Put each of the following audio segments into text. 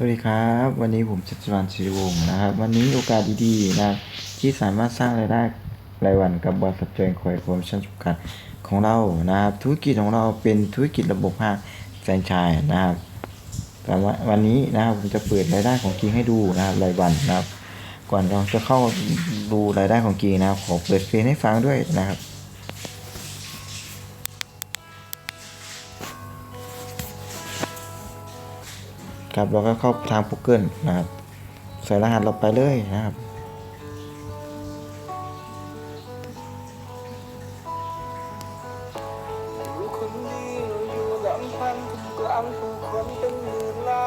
สวัสดีครับ วันนี้ผมชัชวานชิรวงศ์นะครับ วันนี้โอกาสดีๆนะที่สามารถสร้างรายได้รายวันกับบริษัทจอยคอยโปรโมชั่นจำกัดของเรานะครับ ธุรกิจของเราเป็นธุรกิจระบบห้างแฟรนไชส์นะครับแต่ว่าวันนี้นะครับผมจะเปิดรายได้ของกีให้ดูนะครับรายวันนะครับ ก่อนเราจะเข้าดูรายได้ของกีนะครับขอเปิดเพลงให้ฟังด้วยนะครับ ครับเราก็เข้าทาง Google นะครับใส่รหัสเราไปเลยนะครับ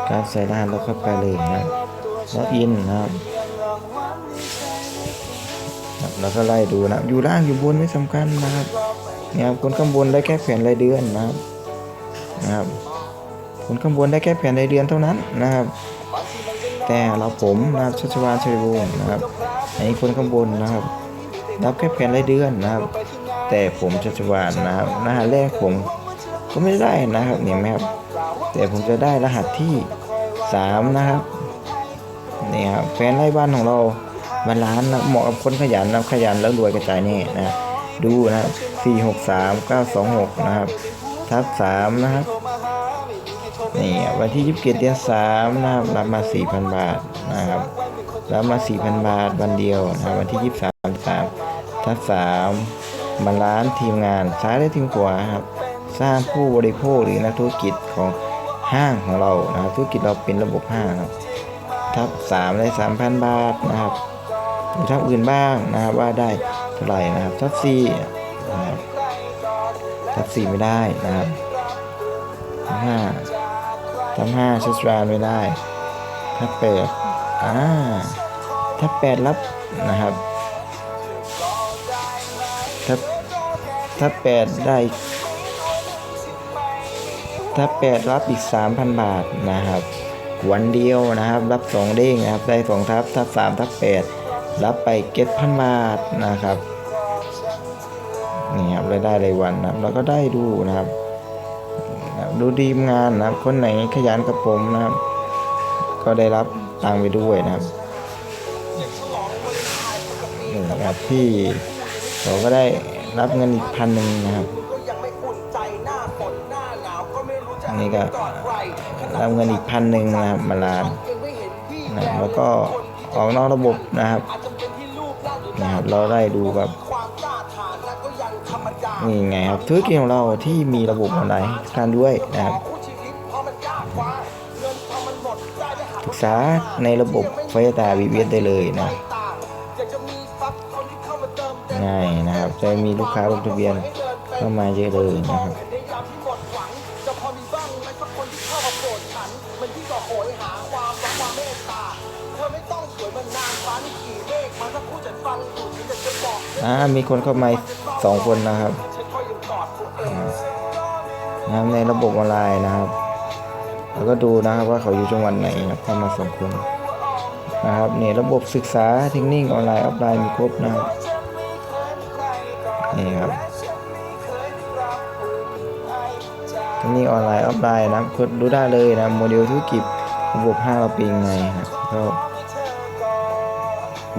การใส่รหัสเราเข้าไปเลยนะล็อกอินนะครับแล้วก็ไล่ดูนะอยู่ล่างอยู่บนไม่สำคัญนะครับเนี่ยครับคนข้างบนได้แค่แผ่นรายเดือนนะครับนะครับ คนข้างบนได้แค่แผ่นรายเดือนเท่านั้นนะครับ แต่เราผมนะครับชัชวาชัยวงศ์นะครับอันนี้คนข้างบนนะครับ รับแค่แผ่นรายเดือนนะครับ แต่ผมชัชวานนะครับรหัสแรกผมก็ไม่ได้นะครับเนี่ยไหมครับแต่ผมจะได้รหัสที่สามนะครับนี่ครับแฟนไล่บ้านของเราบานล้านนะเหมาะกับคนขยันนะขยันแล้วรวยกระจายแน่นะดูนะสี่หกสามเก้าสองหกนะครับ ทับสามนะครับ นี่วันที่ยี่สิบเจ็ดเดือนสามนะครับรับมาสี่พันบาทนะครับรับมาสี่พันบาทวันเดียวนะวันที่ยี่สิบสามสามทับสามบาลานซ์ทีมงานซ้ายและทีมขวาครับสร้างผู้บริโภคหรือนักธุรกิจของห้างของเรานะครับธุรกิจเราเป็นระบบห้างครับทับสามได้สามพันบาทนะครับมีทับอื่นบ้างนะครับว่าได้เท่าไหร่นะครับทับสี่นะครับทับสี่ไม่ได้นะครับห้า ทับห้าชัชวานไม่ได้ทับแปดอ่าทับแปดรับนะครับทับทับแปดได้ ถ้าแปดรับอีก3,000บาทนะครับวันเดียวนะครับ รับ2เด้งนะครับได้2ทับทับ3ทับ8รับไปเก็ตพันบาทนะครับนี่ครับรายได้รายวันนะครับเราก็ได้ดูนะครับ ดูดีมงานนะครับ คนไหนขยันกับผมนะครับ ก็ได้รับตังไปด้วยนะครับนี่ครับพี่เขาก็ได้รับเงินอีกพันหนึ่งนะครับอันนี้ก็รับเงินอีกพันหนึ่งนะครับมาลานนะแล้วก็ออกนอกระบบนะครับนะครับ เราได้ดูแบบ นี่ไงครับธุรกิจของเราที่มีระบบออนไลน์การด้วยนะครับศึกษาในระบบไฟตาวีเวได้เลยนะง่ายนะครับจะมีลูกค้าลงทะเบียนเข้ามาเยอะเลยนะครับอ่ามีคนเข้ามาสองคนนะครับ นะครับในระบบออนไลน์นะครับ แล้วก็ดูนะครับว่าเขาอยู่จังหวัดไหนนะครับเข้ามาสองคนนะครับนี่ระบบศึกษาเทคนิคออนไลน์ออฟไลน์มีครบนะครับนี่ครับเทคนิคออนไลน์ออฟไลน์นะครับดูได้เลยนะโมเดลธุรกิจระบบห้างเราเป็นยังไงครับก็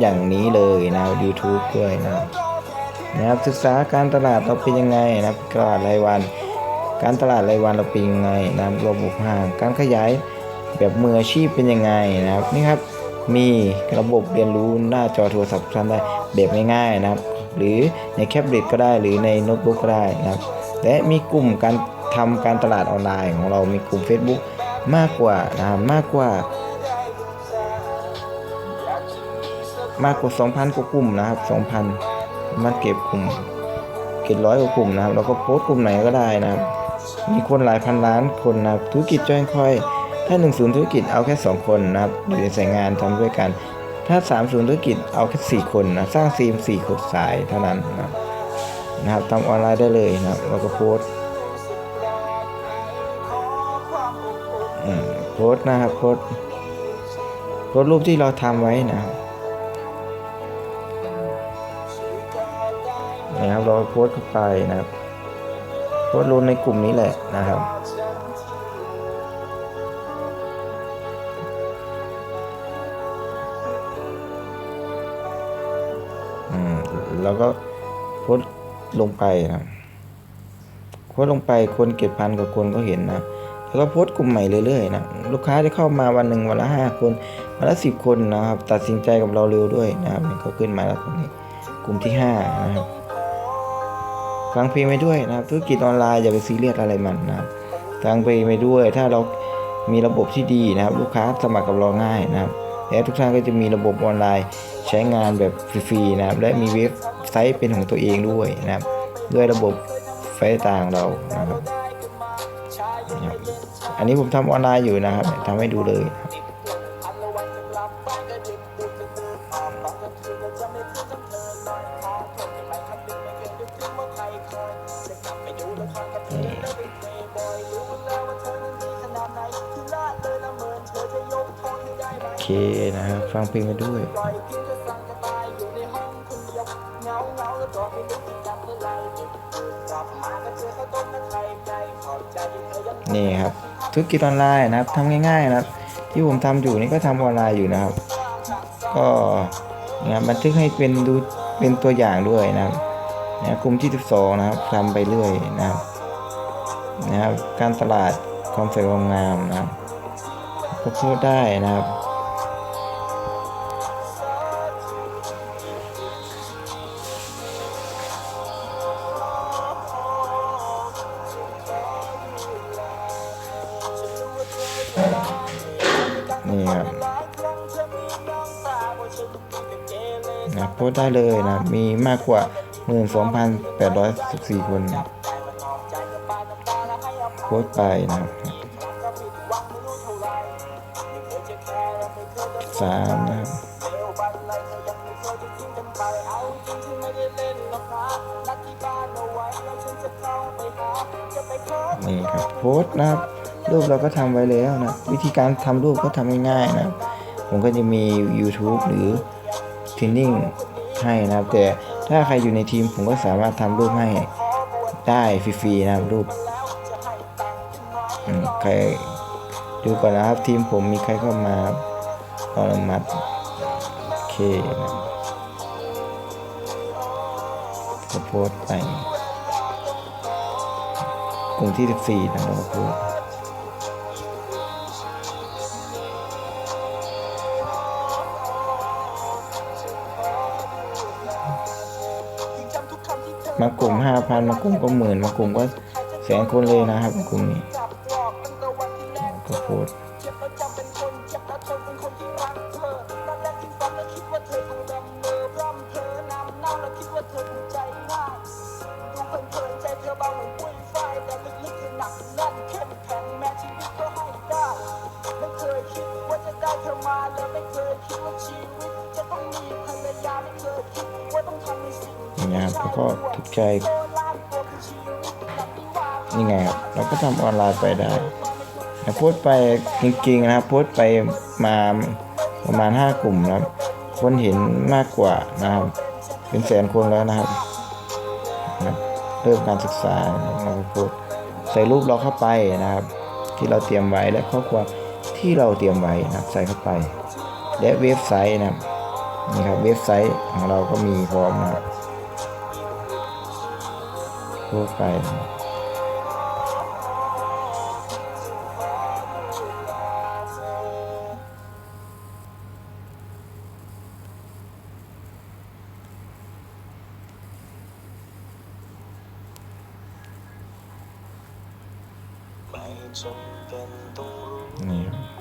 อย่างนี้เลยนะครับ YouTube ด้วยนะนะครับศึกษาการตลาดเราเป็นยังไงนะตลาดรายวัน การตลาดรายวันเราเป็นยังไงนะครับระบบห้างการขยายแบบมืออาชีพเป็นยังไงนะครับนี่ครับมีระบบเรียนรู้หน้าจอโทรศัพท์ท่านได้แบบง่ายๆนะครับ หรือในแคปเล็ตก็ได้หรือในโน้ตบุ๊กก็ได้นะครับ และมีกลุ่มการทำการตลาดออนไลน์ของเรามีกลุ่ม Facebook มากกว่านะครับมากกว่ามากกว่า 2,000 กว่ากลุ่มนะครับ 2,000 มันเก็บกลุ่มเก็บร้อยกว่ากลุ่มนะครับ แล้วก็โพสต์กลุ่มไหนก็ได้นะครับ มีคนหลายพันล้านคนนะธุรกิจจอยคอย ถ้า1ศูนย์ธุรกิจเอาแค่ 2 คนนะครับอยู่ในสายงานทำด้วยกัน ถ้า3ศูนย์ธุรกิจเอาแค่ 4 คนนะสร้างทีม4คนสายเท่านั้นนะครับนะครับทำออนไลน์ได้เลยนะครับแล้วก็โพสโพสนะครับโพสโพสรูปที่เราทำไว้นะครับนะครับเราโพสเข้าไปนะครับ วาดรูปในกลุ่มนี้แหละนะครับ อืม แล้วก็โพสลงไปนะโพสลงไปคนเก็บพันกับคนก็เห็นนะ แล้วก็โพสกลุ่มใหม่เรื่อยๆนะลูกค้าจะเข้ามาวันหนึ่งวันละห้าคน วันละสิบคนนะครับ ตัดสินใจกับเราเร็วด้วยนะครับก็ขึ้นมาแล้วตรงนี้ กลุ่มที่ห้านะครับ ฟังเพลงไปด้วยนะครับ ธุรกิจออนไลน์อย่าไปซีเรียสอะไรมันนะครับฟังเพลงไปด้วย ถ้าเรามีระบบที่ดีนะครับ ลูกค้าสมัครกับเราง่ายนะครับและทุกท่านก็จะมีระบบออนไลน์ใช้งานแบบฟรีๆนะครับ และมีเว็บไซต์เป็นของตัวเองด้วยนะครับ ด้วยระบบไฟต่างเรานะครับนะครับอันนี้ผมทำออนไลน์อยู่นะครับทำให้ดูเลย เคนะครับฟังเพลงไปด้วย นี่ครับธุรกิจออนไลน์นะครับทำง่ายๆนะครับ ที่ผมทำอยู่นี่ก็ทำออนไลน์อยู่นะครับ ก็นะครับบันทึกให้เป็นดูเป็นตัวอย่างด้วยนะครับนะกลุ่มที่ 12 นะครับทำไปเรื่อยนะครับนะครับ การตลาดความสวยความงามนะครับก็พูดได้นะครับ ได้เลยนะ มีมากกว่า 12,814 คนนะโพสไปนะครับสามนะครับนี่ครับโพสนะครับรูปเราก็ทำไว้แล้วนะ วิธีการทำรูปก็ทำง่ายๆนะ ผมก็จะมี YouTube หรือ t r a i n i n g ให้นะครับ แต่ถ้าใครอยู่ในทีมผมก็สามารถทำรูปให้ได้ฟรีๆนะครับรูปใครดูก่อนนะครับทีมผมมีใครเข้ามาออนุมัติโอเคนะโพสต์ไปกลุ่มที่ 14 นะเราก็โพส มากลุ่มห้าพันมากลุ่มก็หมื่นมากลุ่มก็แสนคนเลยนะครับกลุ่มนี้ก็โพสต์อย่างเงี้ยค รับแล้วก็ถูกใจนี่ไงครับเราก็ทำออนไลน์ไปได้โพสต์ไปจริงๆนะครับโพสต์ไปมาประมาณ 5 กลุ่มนะครับคนเห็นมากกว่านะครับ เป็นแสนคนแล้วนะครับ เริ่มการศึกษาเราโพสต์ใส่รูปเราเข้าไปนะครับ ที่เราเตรียมไว้และข้อความที่เราเตรียมไว้นะครับ ใส่เข้าไป และเว็บไซต์นะครับ นี่ครับเว็บไซต์ของเราก็มีพร้อมนะครับโพสต์ไปนะครับไม่จำ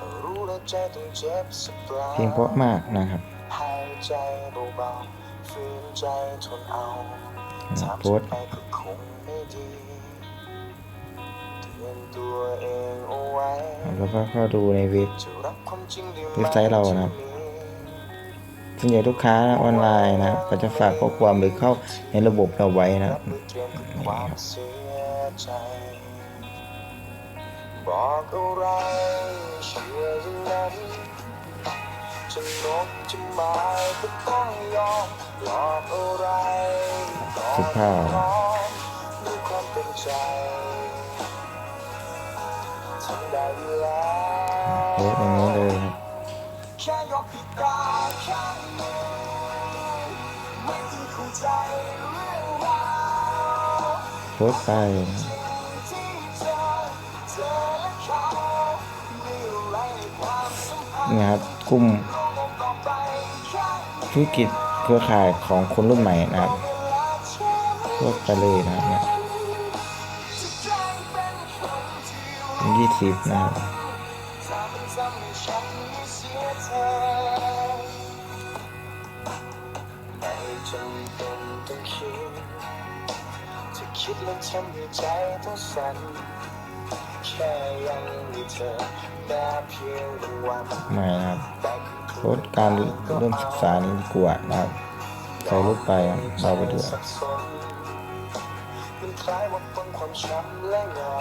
เป็นต้องรู้นี่ครับถ้ารู้แล้วใจต้องเจ็บสักเปล่าเพลงเพราะมากนะครับหายใจเบาๆฝืนใจทนเอานะถามโพสต์ไปก็คงไม่ดีเตือนตัวเองเอาไว้แล้วก็เข้าดูในเว็บจะรับความจริงได้ไหมเว็บไซต์เรานะครับส่วนใหญ่ลูกค้าออนไลน์นะครับก็จะฝากข้อความหรือเข้าในระบบเราไว้นะครัรั บอกอะไรเชื่ออย่างนั้นจะนกจะหมายก็ต้องยอมหลอกอะไรก็สุภาพยอมด้วยความเป็นใจทำได้แล้วโพสต์อย่างนี้เลยครับแค่ยอมปิดตาแค่นี้ไม่โพสต์ไปนะคตรับ นี่ครับกลุ่มธุรกิจเครือข่ายของคนรุ่นใหม่นะครับโพสต์ไปเลยนะครับเนี่ยยี่สิบนะครับคิดแล้วทำให้ใจต้องสั่น แค่ยังมีเธอแม้เพียงหนึ่งวันไม่นะครับแต่คือโพสต์การเริ่มศึกษานี่ดีกว่านะครับใส่รูปไปเราไปดูคล้ายว่าปนความช้ำและเหงา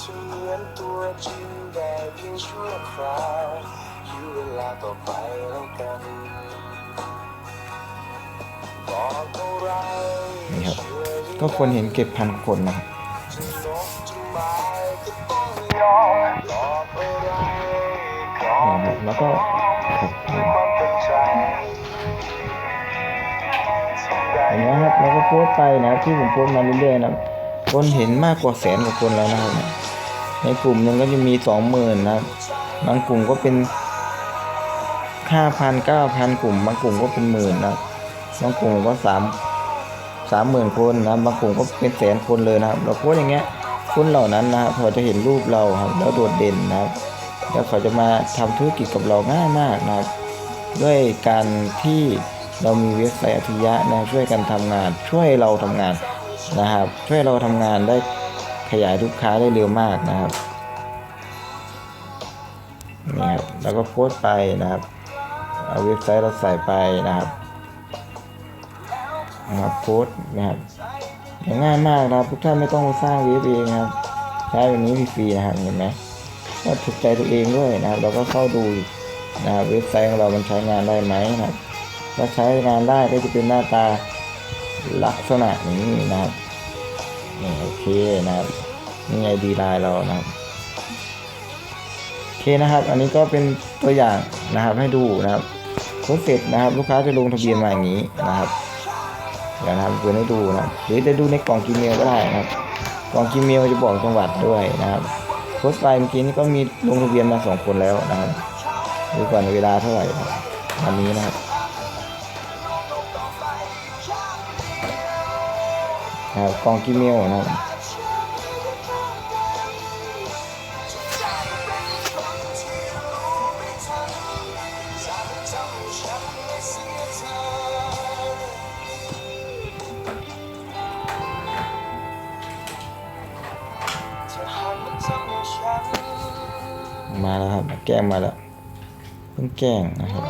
จะเหมือนตัวจริงได้เพียงชั่วคราวอยู่เวลาต่อไปแล้วกันบอกอะไรนี่ครับก็คนเห็นเก็บพันคนนะครับ แล้วก็ครับความตั้งใจที่ได้เห็นไหมครับแล้วก็โพสต์ไปนะครับที่ผมโพสต์มาเรื่อยๆนะครับคนเห็นมากกว่าแสนกว่าคนแล้วนะครับในกลุ่มหนึ่งก็จะมีสองหมื่นนะครับบางกลุ่มก็เป็นห้าพันเก้าพันกลุ่ม บางกลุ่มก็เป็นหมื่นนะครับบางกลุ่มก็สามสามหมื่นคนนะบางกลุ่มก็เป็นแสนคนเลยนะครับ เราโพสต์อย่างเงี้ยคนเหล่านั้นนะครับพอจะเห็นรูปเราครับแล้วโดดเด่นนะครับ แล้วเขาจะมาทำธุรกิจกับเราง่ายมากนะครับ ด้วยการที่เรามีเว็บไซต์อัจฉริยะนะช่วยกันทำงาน ช่วยเราทำงานนะครับ ช่วยเราทำงานได้ขยายลูกค้าได้เร็วมากนะครับนี่ครับแล้วก็โพสต์ไปนะครับเอาเว็บไซต์เราใส่ไปนะครับนะครับโพสต์นะครับง่ายมากนะครับทุกท่านไม่ต้องสร้างเว็บเองครับใช้แบบนี้ฟรีๆนะครับเห็นไหม ก็ถูกใจตัวเองด้วยนะครับ เราก็เข้าดูนะครับเว็บไซต์ของเรามันใช้งานได้ไหมนะครับถ้าใช้งานได้ก็จะเป็นหน้าตาลักษณะนี้นะครับนี่โอเคนะครับนี่ไอดีไลน์เรานะครับโอเคนะครับ อันนี้ก็เป็นตัวอย่างนะครับให้ดูนะครับโพสต์เสร็จนะครับ ลูกค้าจะลงทะเบียนมาอย่างนี้นะครับเดี๋ยวนะครับเพื่อนให้ดูนะรหรือจะดูในกล่องกีเมลก็ได้นะครับ กล่องกีเมลจะบอกจังหวัดด้วยนะครับ โพสต์ไฟเมื่อกี้นี้ก็มีลงทะเบียนมาสองคนแล้วนะครับดูก่อนเวลาเท่าไหร่วันนี้นะครับกล่องกีเมลนะครับ มาแล้วครับแกล้งมาแล้วเพิ่งแกล้งนะครับ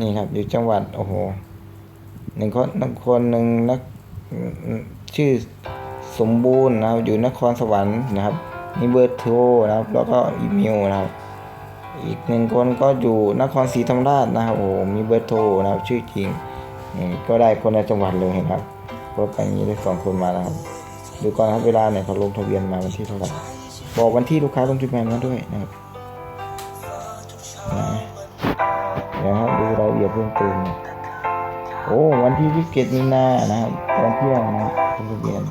นี่ครับอยู่จังหวัดโอ้โหหนึ่งคนนักคนหนึ่งนักชื่อสมบูรณ์นะครับอยู่นครสวรรค์นะครับมีเบอร์โทรนะครับ แล้วก็อีเมลนะครับ อีกหนึ่งคนก็อยู่นครศรีธรรมราชนะครับโอ้โหมีเบอร์โทรนะครับชื่อจริงก็ได้คนในจังหวัดเลยครับ ก็ไปอย่างนี้ได้สองคนมาแล้วครับดูก่อนครับเวลาเนี่ยเขาลงทะเบียนมาวันที่เท่าไหร่บอกวันที่ลูกค้าลงทะเบียนมาด้วยนะครับนะเดี๋ยวครับดูรายละเอียดเพิ่มเติมโอ้วันที่ยี่สิเจ็ดมีนานะครับตอนเที่ยงนะครับลงทะเบียน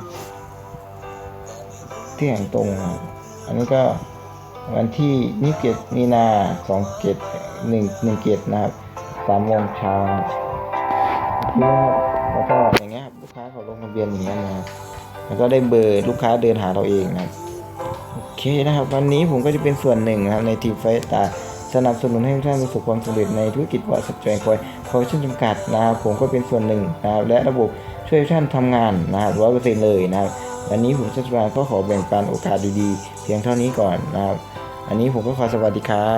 เที่ยงตรงนะครับอันนี้ก็วันที่ยี่สิเจ็ดมีนาสองเจ็ดหนึ่งหนึ่งเจ็ดนะครับสามโมงเช้าครับแล้วก็อ รียนอย่างเงี้ยนะแล้วก็ได้เบอร์ลูกค้าเดินหาเราเองนะครับโอเคนะครับ วันนี้ผมก็จะเป็นส่วนหนึ่งนะครับในทีมไฟตาสนับสนุนให้ทุกท่านประสบความสำเร็จในธุรกิจว่าสัจจอยคอยคอยชั่นจำกัดนะครับผมก็เป็นส่วนหนึ่งนะครับและระบบช่วยท่านทำงานนะครับร้อยเปอร์เซ็นต์เลยนะครับวันนี้ผมชัชวานก็ขอแบ่งปันโอกาสดีๆ เพียงเท่านี้ก่อนนะครับอันนี้ผมก็ขอสวัสดีครับ